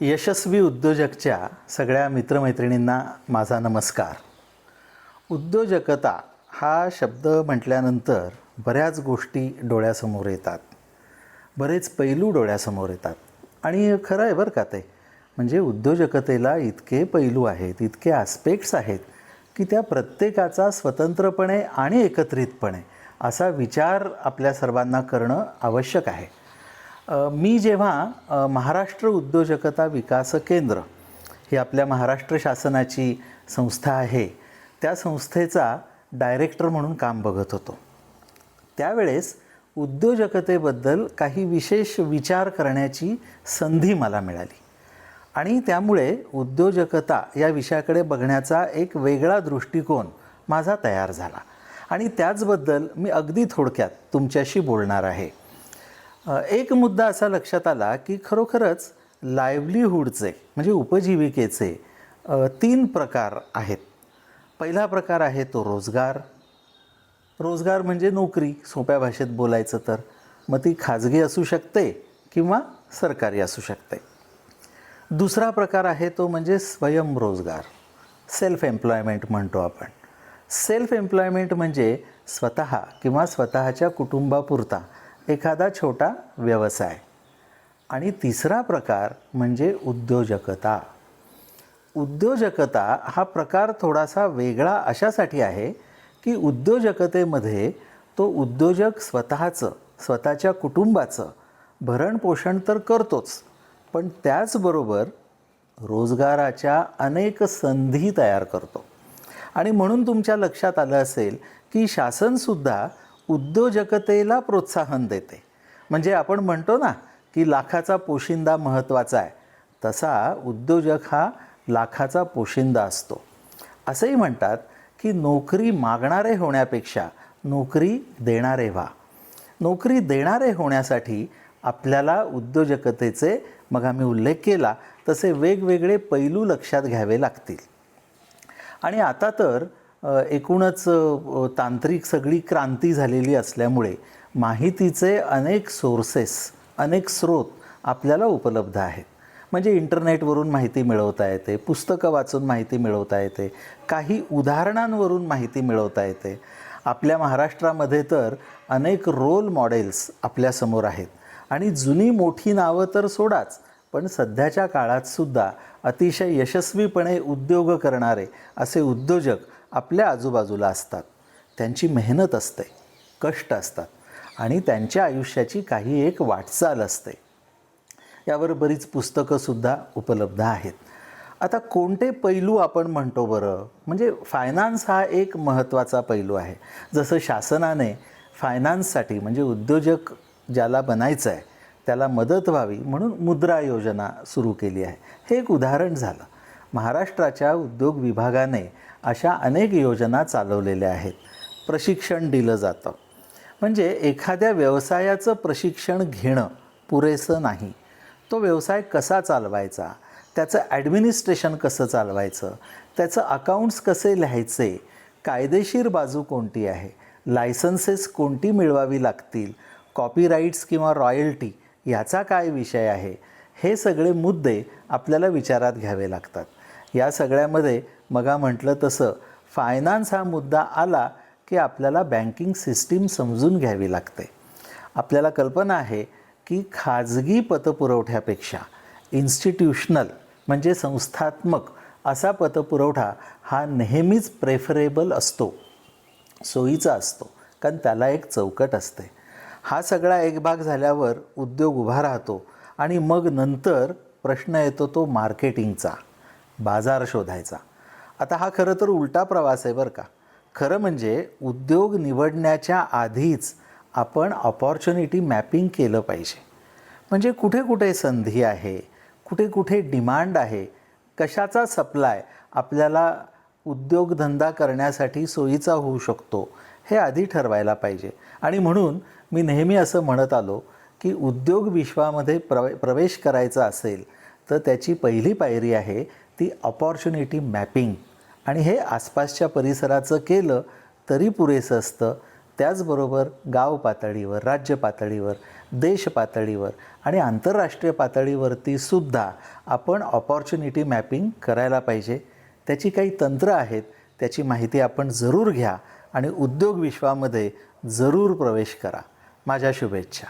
यशस्वी उद्योजकच्या सगळ्या मित्रमैत्रिणींना माझा नमस्कार. उद्योजकता हा शब्द म्हटल्यानंतर बऱ्याच गोष्टी डोळ्यासमोर येतात. बरेच पैलू डोळ्यासमोर येतात. आणि खरं आहे बरं का ते. म्हणजे उद्योजकतेला इतके पैलू आहेत इतके आस्पेक्ट्स आहेत की त्या प्रत्येकाचा स्वतंत्रपणे आणि एकत्रितपणे असा विचार आपल्या सर्वांना करणं आवश्यक आहे. मी जेव्हा महाराष्ट्र उद्योजकता विकास केंद्र ही आपल्या महाराष्ट्र शासनाची संस्था आहे त्या संस्थेचा डायरेक्टर म्हणून काम बघत होतो. त्यावेळेस उद्योजकतेबद्दल काही विशेष विचार करण्याची संधी मला मिळाली. आणि त्यामुळे उद्योजकता या विषयाकडे बघण्याचा एक वेगळा दृष्टिकोन माझा तयार झाला. आणि त्याचबद्दल मी अगदी थोडक्यात तुमच्याशी बोलणार आहे. एक मुद्दा असा लक्षात आला की खरोखरच लाईव्हलीहूडचे म्हणजे उपजीविकेचे तीन प्रकार आहेत. पहिला प्रकार आहे तो रोजगार. रोजगार म्हणजे नोकरी सोप्या भाषेत बोलायचं तर. मग ती खाजगी असू शकते किंवा सरकारी असू शकते. दुसरा प्रकार आहे तो म्हणजे स्वयंरोजगार सेल्फ एम्प्लॉयमेंट म्हणतो आपण. सेल्फ एम्प्लॉयमेंट म्हणजे स्वतः किंवा स्वतःच्या कुटुंबापुरता. एखादा छोटा व्यवसाय. आणि तिसरा प्रकार म्हणजे उद्योजकता. उद्योजकता हा प्रकार थोडासा वेगळा अशासाठी आहे की उद्योजकतेमध्ये तो उद्योजक स्वतःचं स्वतःच्या कुटुंबाचं भरणपोषण तर करतोच पण त्याचबरोबर रोजगाराच्या अनेक संधी तयार करतो. आणि म्हणून तुमच्या लक्षात आलं असेल की शासनसुद्धा उद्योजकतेला प्रोत्साहन देते. म्हणजे आपण म्हणतो ना की लाखाचा पोशिंदा महत्त्वाचा आहे. तसा उद्योजक हा लाखाचा पोशिंदा असतो. असंही म्हणतात की नोकरी मागणारे होण्यापेक्षा नोकरी देणारे व्हा. नोकरी देणारे होण्यासाठी आपल्याला उद्योजकतेचे मग आम्ही उल्लेख केला तसे वेगवेगळे पैलू लक्षात घ्यावे लागतील. आणि आता तर एकूणच तांत्रिक सगळी क्रांती झालेली असल्यामुळे माहितीचे अनेक सोर्सेस अनेक स्रोत आपल्याला उपलब्ध आहेत. म्हणजे इंटरनेटवरून माहिती मिळवता येते पुस्तकं वाचून माहिती मिळवता येते काही उदाहरणांवरून माहिती मिळवता येते. आपल्या महाराष्ट्रामध्ये तर अनेक रोल मॉडेल्स आपल्यासमोर आहेत. आणि जुनी मोठी नावं तर सोडाच पण सध्याच्या काळातसुद्धा अतिशय यशस्वीपणे उद्योग करणारे असे उद्योजक आपल्या आजूबाजूला असतात. त्यांची मेहनत असते कष्ट असतात आणि त्यांच्या आयुष्याची काही एक वाटचाल असते. यावर बरीच पुस्तकंसुद्धा उपलब्ध आहेत. आता कोणते पैलू आपण म्हणतो बरं? म्हणजे फायनान्स हा एक महत्त्वाचा पैलू आहे. जसं शासनाने फायनान्ससाठी म्हणजे उद्योजक ज्याला बनायचं आहे त्याला मदत व्हावी म्हणून मुद्रा योजना सुरू केली आहे. हे एक उदाहरण झालं. महाराष्ट्राच्या उद्योग विभागाने अशा अनेक योजना चालवलेल्या आहेत. प्रशिक्षण दिलं जातं. म्हणजे एखाद्या व्यवसायाचं प्रशिक्षण घेणं पुरेसं नाही. तो व्यवसाय कसा चालवायचा? त्याचं ॲडमिनिस्ट्रेशन कसं चालवायचं? त्याचं अकाउंट्स कसे लिहायचे? कायदेशीर बाजू कोणती आहे? लायसन्सेस कोणती मिळवावी लागतील? कॉपीराईट्स किंवा रॉयल्टी याचा काय विषय आहे? हे सगळे मुद्दे आपल्याला विचारात घ्यावे लागतात. या सगळ्यामध्ये मगा म्हटलं तसं फायनान्स हा मुद्दा आला की आपल्याला बँकिंग सिस्टीम समजून घ्यावी लागते. आपल्याला कल्पना आहे की खाजगी पतपुरवठ्यापेक्षा इन्स्टिट्यूशनल म्हणजे संस्थात्मक असा पतपुरवठा हा नेहमीच प्रेफरेबल असतो सोयीचा असतो कारण त्याला एक चौकट असते. हा सगळा एक भाग झाल्यावर उद्योग उभा राहतो आणि मग नंतर प्रश्न येतो तो मार्केटिंगचा बाजार शोधायचा. आता हा खरं तर उलटा प्रवास आहे बरं का. खरं म्हणजे उद्योग निवडण्याच्या आधीच आपण ऑपॉर्च्युनिटी मॅपिंग केलं पाहिजे. म्हणजे कुठे कुठे संधी आहे कुठे कुठे डिमांड आहे कशाचा सप्लाय आपल्याला उद्योगधंदा करण्यासाठी सोयीचा होऊ शकतो हे आधी ठरवायला पाहिजे. आणि म्हणून मी नेहमी असं म्हणत आलो की उद्योग विश्वामध्ये प्रवे प्रवेश करायचा असेल तर त्याची पहिली पायरी आहे ती अपॉर्च्युनिटी मॅपिंग आणि हे आसपासच्या परिसराचं केलं तरी पुरेसं असतं. त्याचबरोबर गाव पातळीवर राज्य पातळीवर देश पातळीवर आणि आंतरराष्ट्रीय पातळीवरती सुद्धा आपण ऑपॉर्च्युनिटी मॅपिंग करायला पाहिजे. त्याची काही तंत्र आहेत त्याची माहिती आपण जरूर घ्या आणि उद्योग विश्वामध्ये जरूर प्रवेश करा. माझ्या शुभेच्छा.